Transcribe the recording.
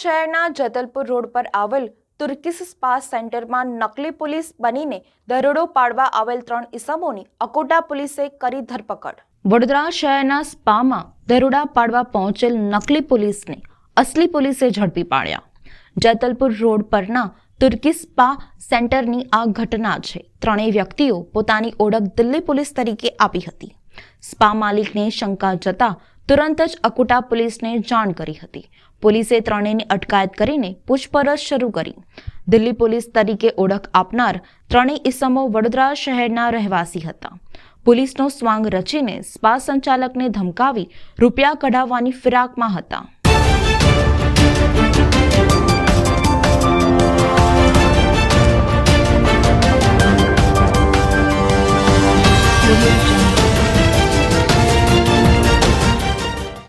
શહેરના જતલપુર રોડ પર આવેલ તુર્કીસ સ્પા સેન્ટરમાં નકલી પોલીસ બનીને દરોડો પાડવા આવેલ ત્રણ ઇસમોની અકોટા પોલીસે કરી ધરપકડ. વડોદરા શહેરના સ્પામાં દરોડા પાડવા પહોંચેલ નકલી પોલીસને અસલી પોલીસે ઝડપી પાડ્યા. જેતલપુર રોડ પરના તુર્કી સ્પા સેન્ટરની આ ઘટના છે. ત્રણેય વ્યક્તિઓ પોતાની ઓળખ દિલ્હી પોલીસ તરીકે આપી હતી. સ્પા માલિકને શંકા જતા તુરંત જ અકુટા પોલીસને જાણ કરી હતી. પોલીસે ત્રણેયની અટકાયત કરીને પૂછપરછ શરૂ કરી. દિલ્હી પોલીસ તરીકે ઓળખ આપનાર ત્રણેય ઇસમો વડોદરા શહેરના રહેવાસી હતા. પોલીસનો સ્વાંગ રચીને સ્પા સંચાલકને ધમકાવી રૂપિયા કઢાવવાની ફિરાકમાં હતા. audio